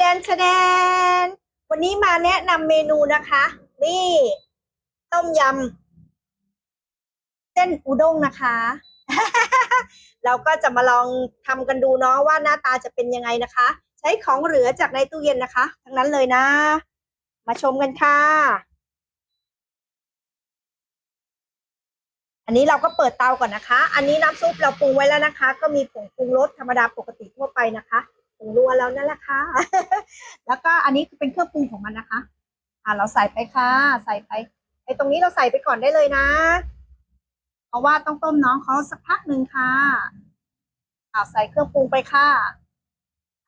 แดนแสดน วันนี้มาแนะนำเมนูนะคะ นี่ ต้มยำเส้นอุด้งนะคะ เราก็จะมาลองทำกันดูเนาะว่าหน้าตาจะเป็นยังไงนะคะ ใช้ของเหลือจากในตู้เย็นนะคะ ทั้งนั้นเลยนะ มาชมกันค่ะ อันนี้เราก็เปิดเตาก่อนนะคะ อันนี้น้ำซุปเราปรุงไว้แล้วนะคะ ก็มีผงปรุงรสธรรมดาปกติทั่วไปนะคะ ผงนัวแล้วนั่นแหละค่ะ แล้วก็อันนี้เป็นเครื่องปรุงของมันนะคะ อ่าเราใส่ไปค่ะ ใส่ไปไอ้ตรงนี้เราใส่ไปก่อนได้เลยนะ เพราะว่าต้องต้มน้องเขาสักพักหนึ่งค่ะอ่าใส่เครื่องปรุงไปค่ะ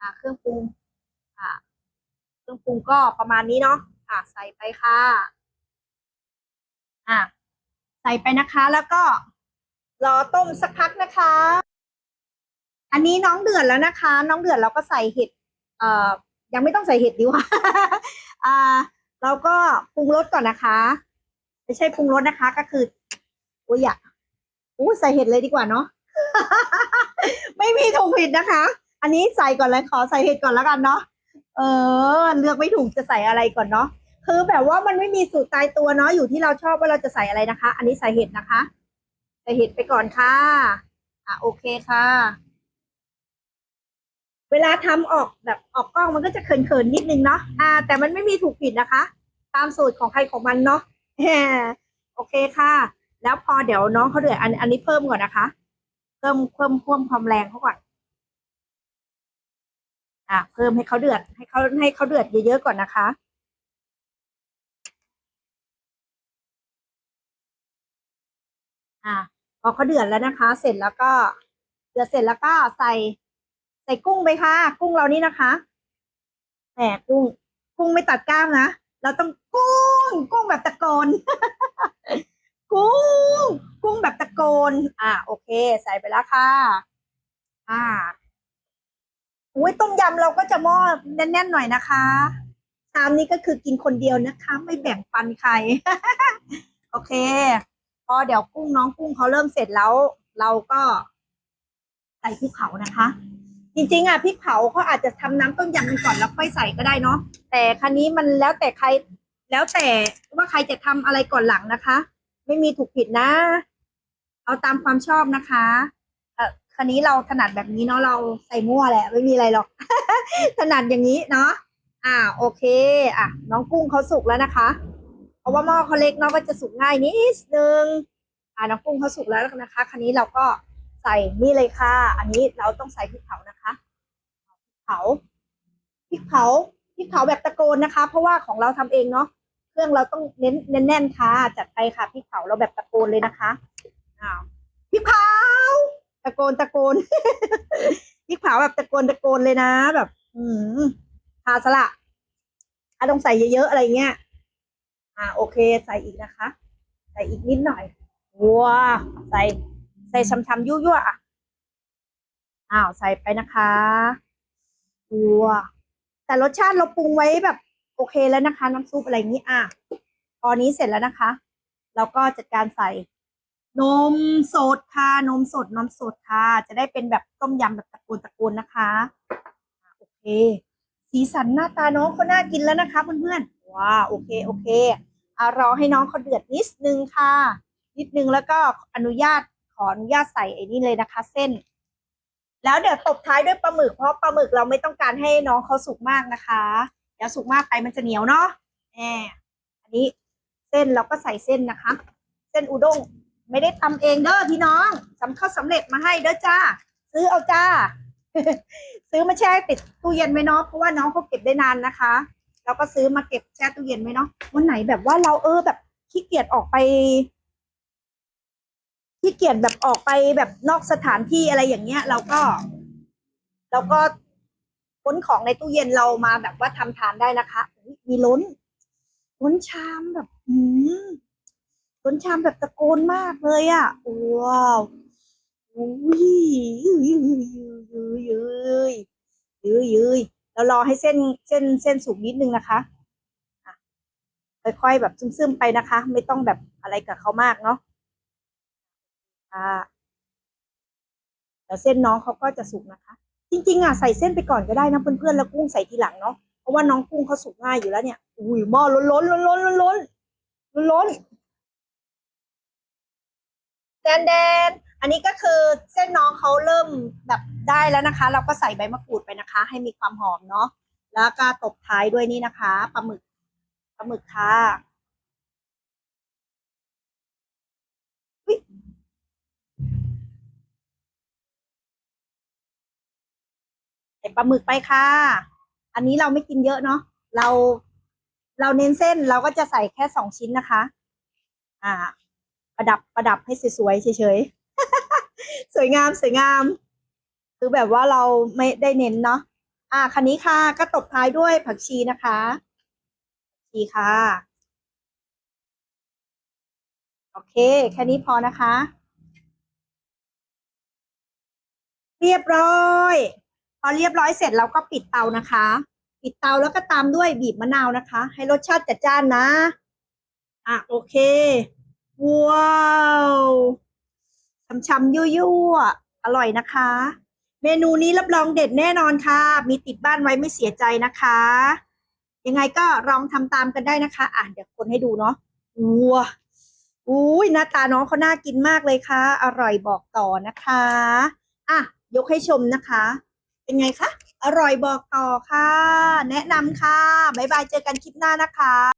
อ่า เครื่องปรุง อ่า เครื่องปรุงก็ประมาณนี้เนาะ อ่า ใส่ไปค่ะ อ่า ใส่ไปนะคะ แล้วก็รอต้มสักพักนะคะ อันนี้น้องเดือดแล้วนะคะ น้องเดือดเราก็ใส่เห็ดเอ่อยังไม่ต้องใส่เห็ดดีกว่าอ่า เราก็ปรุงรสก่อนนะคะ ไม่ใช่ปรุงรสนะคะ ก็คืออุ้ยอยากอู้ใส่เห็ดเลยดีกว่าเนาะไม่มีถูกผิดนะคะ อันนี้ใส่ก่อนเลยขอใส่เห็ดก่อนแล้วกันเนาะเออ เลือกไม่ถูกจะใส่อะไรก่อนเนาะคือแบบว่ามันไม่มีสูตรตายตัวเนาะอยู่ที่เราชอบว่าเราจะใส่อะไรนะคะ อันนี้ใส่เห็ดนะคะ ใส่เห็ดไปก่อนค่ะ อะโอเคค่ะ เวลาทำออกแบบออกกล้องมันก็จะเขินๆนิดนึงเนาะอ่า แต่มันไม่มีถูกผิดนะคะ ตามสูตรของใครของมันเนาะแหมโอเคค่ะ แล้วพอเดี๋ยวน้องเขาเดือดอันอันนี้เพิ่มก่อนนะคะ เพิ่มเพิ่มเพิ่มความแรงเขาก่อนอะเพิ่มให้เขาเดือดให้เขาให้เขาเดือดเยอะๆก่อนนะคะอะพอเขาเดือดแล้วนะคะ เสร็จแล้วก็เดือดเสร็จแล้วก็ใส่ ใส่กุ้งไปค่ะ กุ้งเรานี่นะคะแหมกุ้ง กุ้งไม่ตัดกล้ามนะ เราต้องกุ้ง กุ้งแบบตะโกน กุ้ง กุ้งแบบตะโกน อะโอเค ใส่ไปแล้วค่ะ อ่าอุ้ยต้มยำเราก็จะหม้อแน่นๆหน่อยนะคะชามนี้ก็คือกินคนเดียวนะคะ ไม่แบ่งปันใคร โอเค พอเดี๋ยวกุ้งน้องกุ้งเขาเริ่มเสร็จแล้ว เราก็ใส่พริกเผานะคะ จริงๆอะพริกเผาเขาอาจจะทำน้ำต้มยำกันก่อนแล้วค่อยใส่ก็ได้เนาะแต่คันนี้มันแล้วแต่ใคร แล้วแต่ว่าใครจะทำอะไรก่อนหลังนะคะ ไม่มีถูกผิดนะ เอาตามความชอบนะคะเออคันนี้เราถนัดแบบนี้เนาะเราใส่มั่วแหละ ไม่มีอะไรหรอก ถนัดอย่างนี้เนาะอ่าโอเค อะ น้องกุ้งเขาสุกแล้วนะคะ เพราะว่าหม้อเขาเล็กเนาะก็จะสุกง่ายนิดนึงอ่าน้องกุ้งเขาสุกแล้วนะคะคันนี้เราก็ ใส่นี่เลยค่ะ อันนี้เราต้องใส่พริกเผานะคะพริกเผาพริกเผาพริกเผาแบบตะโกนนะคะ เพราะว่าของเราทำเองเนาะเครื่องเราต้องเน้นแน่นๆค่ะจัดไปค่ะพริกเผาเราแบบตะโกนเลยนะคะอ้าวพริกเผาตะโกนตะโกนพริกเผาแบบตะโกนตะโกนเลยนะ แบบ อืมทาสละอะต้องใส่เยอะๆอะไรเงี้ย อ่าโอเค ใส่อีกนะคะ ใส่อีกนิดหน่อยว้าใส่ ใส่ช้ำๆยั่วๆอะอ้าวใส่ไปนะคะว้าแต่รสชาติเราปรุงไว้แบบโอเคแล้วนะคะ น้ำซุปอะไรอย่างนี้อะพอนนี้เสร็จแล้วนะคะ เราก็จัดการใส่ นมสดค่ะนมสดนมสดค่ะ จะได้เป็นแบบต้มยำแบบตะกูลตะกูลนะคะโอเค สีสันหน้าตาน้องเขาน่ากินแล้วนะคะเพื่อนๆว้าโอเคโอเคอรอให้น้องเขาเดือดนิดนึงค่ะ นิดนึงแล้วก็อนุญาต ออนุญาตใส่ไอ้นี่เลยนะคะ เส้น แล้วเดี๋ยวตบท้ายด้วยปลาหมึกเพราะปลาหมึกเราไม่ต้องการให้น้องเขาสุกมากนะคะเดี๋ยวสุกมากไปมันจะเหนียวเนาะแหมอันนี้เส้นเราก็ใส่เส้นนะคะ เส้นอุด้งไม่ได้ทำเองเด้อพี่น้องสำเข้าสำเร็จมาให้เด้อจ้า ซื้อเอาจ้า ซื้อมาแช่ติดตู้เย็นไว้เนาะเพราะว่าน้องเขาเก็บได้นานนะคะเราก็ซื้อมาเก็บแช่ตู้เย็นไว้เนาะวันไหนแบบว่าเราเออแบบขี้เกียจออกไป ขี้เกียจแบบออกไปแบบนอกสถานที่อะไรอย่างเงี้ย เราก็เราก็ค้นของในตู้เย็นเรามาแบบว่าทำทานได้นะคะมีล้นล้นชามแบบ อืมล้นชามแบบตะโกนมากเลยอะ่ะว้าวอุ้ยยืยยืยยืยยืยยืยยืยเรารอให้เส้นเส้นเส้นสุกนิดนึงนะคะอะค่อยๆแบบซึมๆไปนะคะ ไม่ต้องแบบอะไรกับเขามากเนาะ ค่ะ แล้วเส้นน้องเขาก็จะสุกนะคะ จริงๆอะใส่เส้นไปก่อนก็ได้นะเพื่อนๆแล้วกุ้งใส่ทีหลังเนาะเพราะว่าน้องกุ้งเขาสุกง่ายอยู่แล้วเนี่ยอุ้ยหม้อล้นล้นล้นล้นล้นล้นล้นแดนแดนอันนี้ก็คือเส้นน้องเขาเริ่มแบบได้แล้วนะคะ เราก็ใส่ใบมะกรูดไปนะคะ ให้มีความหอมเนาะแล้วก็ตบท้ายด้วยนี่นะคะปลาหมึกปลาหมึกค่ะ ใส่ปลาหมึกไปค่ะ อันนี้เราไม่กินเยอะเนาะเรา เราเน้นเส้นเราก็จะใส่แค่สองชิ้นนะคะ อ่า ประดับประดับให้สวยๆเฉยๆ สวยงามสวยงาม คือแบบว่าเราไม่ได้เน้นเนาะอ่าคันนี้ค่ะก็ตบท้ายด้วยผักชีนะคะผักชีค่ะ โอเค แค่นี้พอนะคะ เรียบร้อย พอเรียบร้อยเสร็จเราก็ปิดเตานะคะ ปิดเตาแล้วก็ตามด้วยบีบมะนาวนะคะ ให้รสชาติจัดจ้านนะ อะโอเค ว้าวช่ำๆยั่วๆอร่อยนะคะ เมนูนี้รับรองเด็ดแน่นอนค่ะ มีติดบ้านไว้ไม่เสียใจนะคะ ยังไงก็ลองทำตามกันได้นะคะ อะเดี๋ยวคนให้ดูเนาะว้าอุ้ยหน้าตาน้องเขาน่ากินมากเลยค่ะ อร่อยบอกต่อนะคะ อะ ยกให้ชมนะคะ เป็นไงคะ อร่อยบอกต่อค่ะ แนะนำค่ะ บ๊ายบาย เจอกันคลิปหน้านะคะ